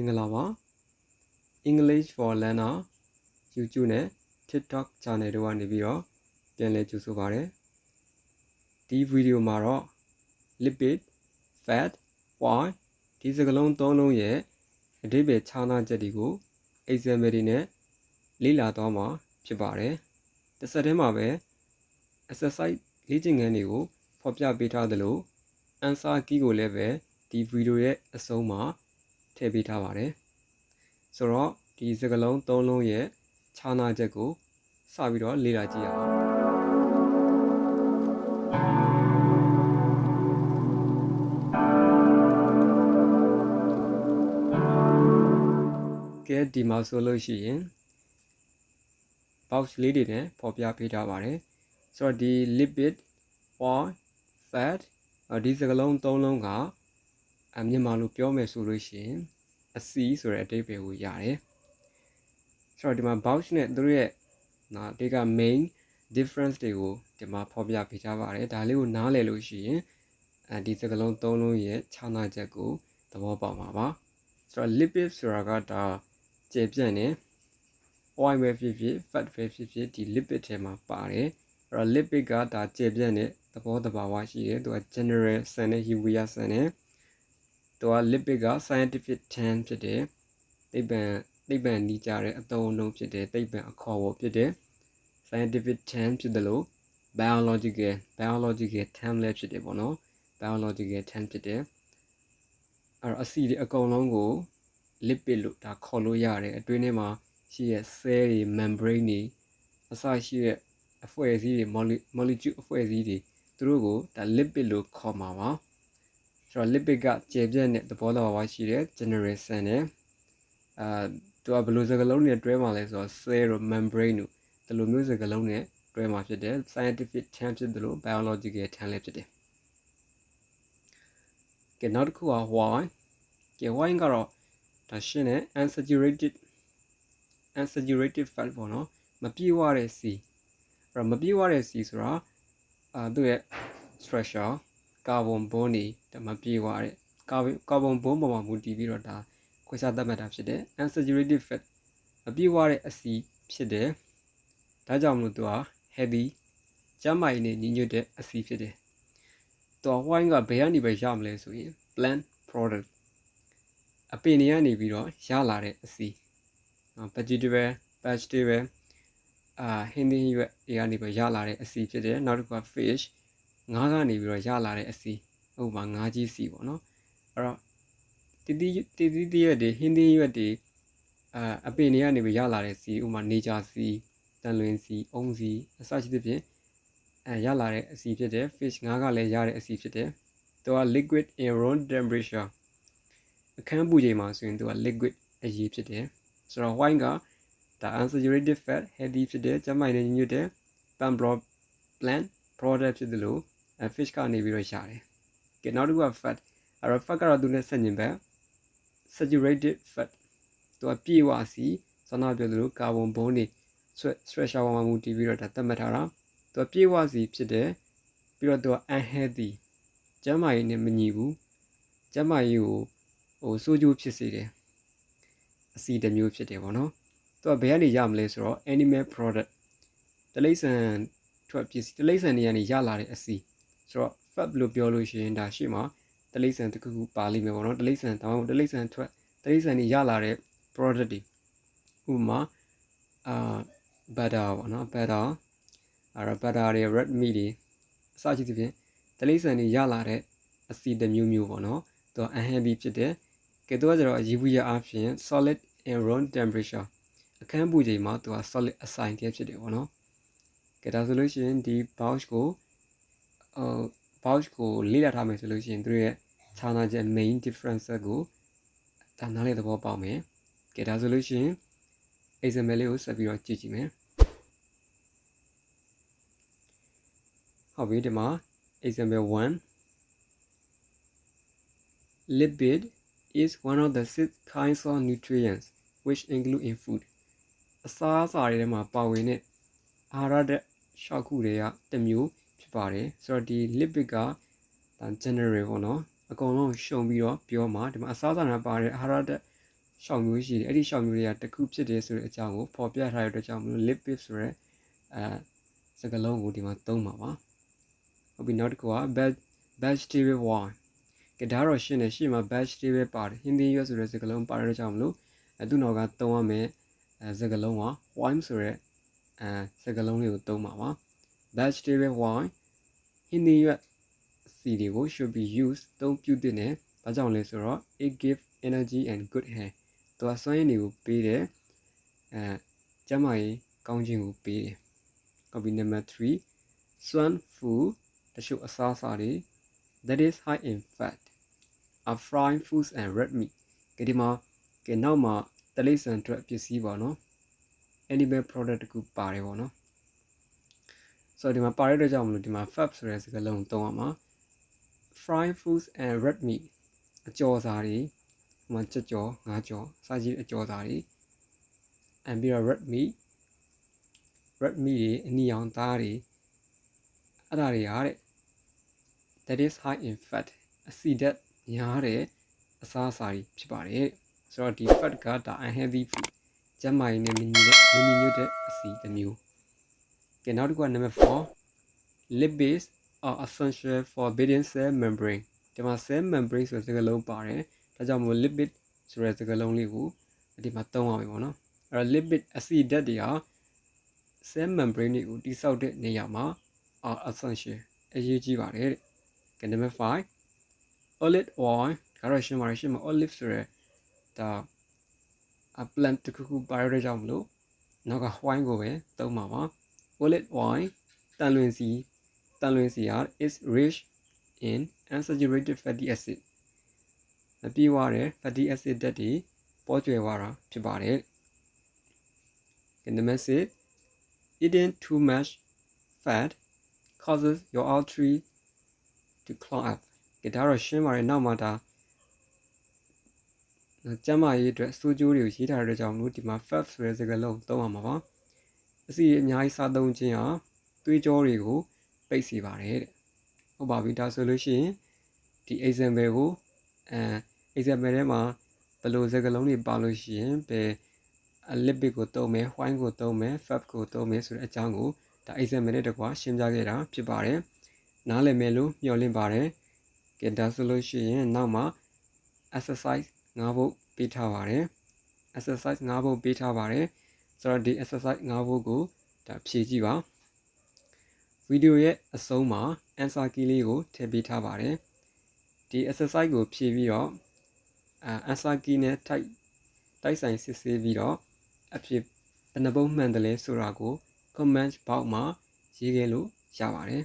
င်္ဂလာပါ English for Learner YouTube နဲ့ TikTok channel တို့ကနေပြီးတော့ပြန်လည်ကြိုဆိုပါရစေဒီဗီဒီယိုမှာတော့ lipid fat oil ဒီစကားလုံးသုံးလုံးရဲ့အဓိပ္ပာယ်ခြားနားချက်တွေကို example တွေနဲ့လေ့လာသွားမှာဖြစ်ပါတယ်တစ်ဆက်တည်းမှာပဲ exercise လေ့ကျင့်ခန်းတွေကိုဖော်ပြပေးထားသလို answer key ကိုလည်းပဲဒီဗီဒီယိုရဲ့အဆုံးမှာ ထည့်ပေးထားပါတယ်ဆိုတော့ဒီစကားလုံးသုံးလုံးရဲ့ခြားနားချက်ကိုစပြီးတော့လေ့လာကြည့်ရအောင်ကဲဒီမှာဆိုလို့ရှိရင် box လေးတွေနဲ့ပေါ်ပြပေးထားပါတယ်ဆိုတော့ဒီ lipid oil fat ဒီစကားလုံးသုံးလုံးက အမြန်မာလိုပြောမယ်ဆိုလို့ရှိရင်အစီဆိုတဲ့အဓိပ္ပာယ်ကိုရတယ်ဆိုတော့ဒီမှာ box နဲ့သူတို့ရဲ့နော်ဒီက main difference တွေကိုဒီမှာဖော်ပြပေးထားပါတယ်ဒါလေးကိုနားလည်လို့ရှိရင်အဲဒီစကားလုံးသုံးလုံးရဲ့ခြားနာချက်ကိုသဘောပေါက်မှာပါဆိုတော့ lipid ဆိုတာကဒါကျေပြန့်နေ oil ပဲဖြစ်ဖြစ် fat ပဲဖြစ်ဖြစ်ဒီ lipid ထဲမှာပါတယ်အဲ့တော့ lipid ကဒါကျေပြန့်တဲ့သဘောတဘာဝရှိတယ်သူက general ဆန်တဲ့ urea ဆန်တဲ့ သူက lipid က scientific term ဖြစ်တယ်သိပ္ပံသိပ္ပံနီးကြတဲ့အသုံးအနှုန်းဖြစ်တယ်သိပ္ပံအခေါ်အဝေါ်ဖြစ်တယ် scientific term ဖြစ်တယ်လို့ biological biological term လည်းဖြစ်တယ်ပေါ့နော် biological term ဖြစ်တယ်အဲ့တော့အဆီတွေအကုန်လုံးကို lipid လို့ဒါခေါ်လို့ရတယ်အတွင်းထဲမှာရှိတဲ့ cell တွေ membrane တွေအစရှိတဲ့အဖွဲ့အစည်းတွေ molecule အဖွဲ့အစည်းတွေသူတို့ကိုဒါ lipid လို့ခေါ်မှာပါ ဆိုတော့ lipid ကကျေပြန့်တဲ့သဘောတရားရှိတဲ့ generation နဲ့အာသူကဘယ်လိုစကားလုံးနဲ့တွဲမှာလဲဆိုတော့ cell တို့ membrane တို့ဒီလိုမျိုးစကားလုံးနဲ့တွဲမှာဖြစ်တယ် scientific term ဖြစ်တယ်လို့ biological term လည်းဖြစ်တယ်ကဲနောက်တစ်ခုက why ကဲ why ကတော့ဒါရှင်းတဲ့ unsaturated unsaturated fat ပေါ့နော်မပြည့်ဝတဲ့စီအဲ့တော့မပြည့်ဝတဲ့စီဆိုတာအာသူ့ရဲ့ structure ကာဗွန်ဘွန်းတွေဒါမပြည့်ဝတဲ့ကာကာဗွန်ဘွန်းပေါ်မှာမူတည်ပြီးတော့ဒါခွဲခြားသတ်မှတ်တာဖြစ်တယ် unsaturated fat မပြည့်ဝတဲ့အစီဖြစ်တယ်ဒါကြောင့်မလို့သူက heavy ကျန်းမာရေးနဲ့ညီညွတ်တဲ့အစီဖြစ်တယ်သူက wine ကဘယ်ကနေပဲရမလဲဆိုရင် plant product အပင်တွေကနေပြီးတော့ရလာတဲ့အစီ vegetable vegetable အာဟင်းသီးရွက်တွေကနေပြီးရလာတဲ့အစီဖြစ်တယ်နောက်တစ်ခုက fish ငါးကနေပြီးတော့ရလာတဲ့အစီဥပမာငါးကြီးစီပေါ့နော်အဲ့တော့တီတီတီတီတီရွက်တွေဟင်းသီးရွက်တွေအာအပင်တွေကနေပြီးရလာတဲ့စီဥပမာနေကြစီတန်လွင်စီအုံးစီအစရှိသဖြင့်အဲရလာတဲ့အစီဖြစ်တယ် fish ငါးကလည်းရတဲ့အစီဖြစ်တယ်သူက liquid in room temperature အခန်းပူချိန်မှာဆိုရင်သူက liquid အရည်ဖြစ်တယ်ဆိုတော့ wine ကဒါ unsaturated fat healthy ဖြစ်တယ်ကျန်းမာရေးညွတ်တယ် plant plant product ဖြစ်တယ်လို့ fish ကနေပြီးတော့ရတယ်ကဲနောက်တစ်ခုက fat အဲ့တော့ fat ကတော့သူနဲ့ဆက်ညင်ဘက် saturated fat သူကပြေဝစီဇောနာပြောသလိုကာဗွန်ဘုန်းတွေ structure ပေါ်မှာမူတည်ပြီးတော့ဒါသတ်မှတ်ထားတာသူကပြေဝစီဖြစ်တယ်ပြီးတော့သူက unhealthy ကျန်းမာရေးနဲ့မညီဘူးကျန်းမာရေးကိုဟိုစိုးကျိုးဖြစ်စေတယ်အစီတစ်မျိုးဖြစ်တယ်ပေါ့နော်သူကဘယ်ကနေရမလဲဆိုတော့ animal product တလိษံထွက်ပစ္စည်းတလိษံတွေကနေရလာတဲ့အစီ ဆိုတော့ fab လို့ပြောလို့ရှိရင်ဒါရှေ့မှာတလိဆန်တစ်ခုခုပါလိမ့်မယ်ပေါ့နော်တလိဆန်ဒါမှမဟုတ်တလိဆန်ထွက်တလိဆန်ကြီးရလာတဲ့ product တွေဥပမာအာ butter ပေါ့နော် butter အဲ့တော့ butter တွေ red meat တွေအစရှိသဖြင့်တလိဆန်ကြီးရလာတဲ့အဆီတစ်မျိုးမျိုးပေါ့နော်သူက unheavy ဖြစ်တယ်ကဲသူကကျတော့ရေဘူးရအားဖြင့် solid and room temperature အခန်းပူချိန်မှာသူက solid အဆိုင်တည်းဖြစ်တယ်ပေါ့နော်ကဲဒါဆိုလို့ရှိရင်ဒီ pouch ကို ဟို box ကိုလေ့လာထားမယ်ဆိုလို့ရှိရင်သူရဲ့ခြားနာချက် main difference ကိုဒါနားလေသဘောပေါက်မယ်ကဲဒါဆိုလို့ရှိရင် example လေးကိုဆက်ပြီးတော့ကြည့်ကြည့်မယ်ဟုတ်ပြီဒီမှာ example 1 lipid is one of the six kinds of nutrients which include in food အစာအစာတွေထဲမှာပါဝင်တဲ့အာဟာရဓာတ်ရှောက်ခုတွေကတစ်မျိုး ဖြစ်ပါတယ်ဆိုတော့ဒီ lipid ကဒါ general ပေါ့နော်အကုန်လုံးရှုံပြီးတော့ပြောမှာဒီမှာအစာအစာတွေပါတဲ့အာဟာရဓာတ်ရှောင်မျိုးရှိတယ်အဲ့ဒီရှောင်မျိုးတွေကတစ်ခုဖြစ်တယ်ဆိုတဲ့အကြောင်းကိုဖော်ပြထားတဲ့အတွက်ကြောင့်မလို့ lipid ဆိုရဲအဲစကားလုံးကိုဒီမှာသုံးပါပါဟုတ်ပြီနောက်တစ်ခုက vegetable wine ကဒါတော့ရှင်းတယ်ရှင်းမှာ vegetable ပါတယ်ဟင်းသီးရွက်ဆိုတဲ့စကားလုံးပါတဲ့အတွက်ကြောင့်မလို့အဲသူ့နောက်ကသုံးရမယ်အဲစကားလုံးက wine ဆိုရဲအဲစကားလုံးလေးကိုသုံးပါပါ vegetable wine ဟင်းသီးရွက်စီတွေကို should be used သုံးပြုသင့်တယ်ဘာကြောင့်လဲဆိုတော့ it give energy and good hair သူကစွမ်းရည်တွေကိုပေးတယ်အဲကျန်းမာရေးကောင်းခြင်းကိုပေးတယ် copy number 3 swan food တချို့အစားအစာတွေ that is high in fat are fried foods and red meat ကဒီမှာကနောက်မှာတလိษံအတွက်ပစ္စည်းပေါ့နော် animal product တခုပါတယ်ပေါ့နော် ဆိုတော့ဒီမှာပါတဲ့အတွက်ကြောင့်မလို့ဒီမှာ fat ဆိုတဲ့စကားလုံးသုံးရမှာ fried foods and red meat အကျော်စားတွေဟိုမှာကြက်ကြော်ငါးကြော်စာကြီးအကျော်စားတွေ and ပြီးတော့ red meat red meat တွေအနီရောင်သားတွေအဲ့ဒါတွေဟာတဲ့ that is high in fat အဆီဓာတ်များတဲ့အစားအစာတွေဖြစ်ပါတယ်ဆိုတော့ဒီ fat ကဒါ unhealthy food ကျန်းမာရေးနဲ့မညီတဲ့မညီညွတ်တဲ့အဆီတစ်မျိုး ကဲနောက်တစ်ခုက number 4 lipids are essential for building cell membrane ဒီမှာ cell membrane ဆိုတဲ့စကားလုံးပါတယ်ဒါကြောင့်မို့ lipid ဆိုတဲ့စကားလုံးလေးကိုဒီမှာသုံးရမယ်ပေါ့နော်အဲ့တော့ lipid အဆီဓာတ်တွေဟာ cell membrane တွေကိုတိစောက်တဲ့နေရာမှာ are essential အရေးကြီးပါတယ်တဲ့ကဲ number 5 olive oil ဒါတော့ရှင်းပါတယ်ရှင်းမှာ olive ဆိုရဲဒါ a plant တစ်ခုခုပါရတဲ့ကြောင့်မလို့နောက်က wine ကိုပဲသုံးပါပါ olive oil တန်လွင်စီတန်လွင်စီဟာ is rich in unsaturated fatty acid မပြေဝတဲ့ fatty acid ဓာတ်တွေပေါ်ကျွယ်သွားတာဖြစ်ပါတယ်ကဲ number 6 eating too much fat causes your artery to clog up ကဲဒါတော့ရှင်းပါတယ်နောက်မှဒါကျမ်းမာရေးအတွက်စိုးကျိုးတွေကိုရေးထားတဲ့ကြောင့်လို့ဒီမှာ fat ဆိုတဲ့စကားလုံးသုံးရမှာပါ အစီအများကြီးစားသုံးခြင်းဟာသွေးကြောတွေကိုပိတ်စေပါတယ်တဲ့ဟုတ်ပါပြီဒါဆိုလို့ရှိရင်ဒီ example ကိုအဲ example ထဲမှာဘယ်လိုစကားလုံးတွေပါလို့ရှိရင်ဘယ် lipid ကိုသုံးမယ် wine ကိုသုံးမယ် fat ကိုသုံးမယ်ဆိုတဲ့အကြောင်းကိုဒါ example နဲ့တကွာရှင်းပြခဲ့တာဖြစ်ပါတယ်နားလည်မယ်လို့မျှော်လင့်ပါတယ်ကဲဒါဆိုလို့ရှိရင်နောက်မှာ exercise ၅ဘုတ်ပေးထားပါတယ် exercise ၅ဘုတ်ပေးထားပါတယ် ဆိုတော့ဒီ exercise ၅ဘုတ်ကိုဒါဖြည့်ကြည့်ပါဗီဒီယိုရဲ့အဆုံးမှာ answer key လေးကိုထည့်ပေးထားပါတယ်ဒီ exercise ကိုဖြည့်ပြီးတော့အဲ answer key နဲ့တိုက်တိုက်ဆိုင်စစ်ဆေးပြီးတော့အဖြစ်ဘယ်နှပုံမှန်တယ်လဲဆိုတာကို comment box မှာရေးခဲ့လို့ရပါတယ်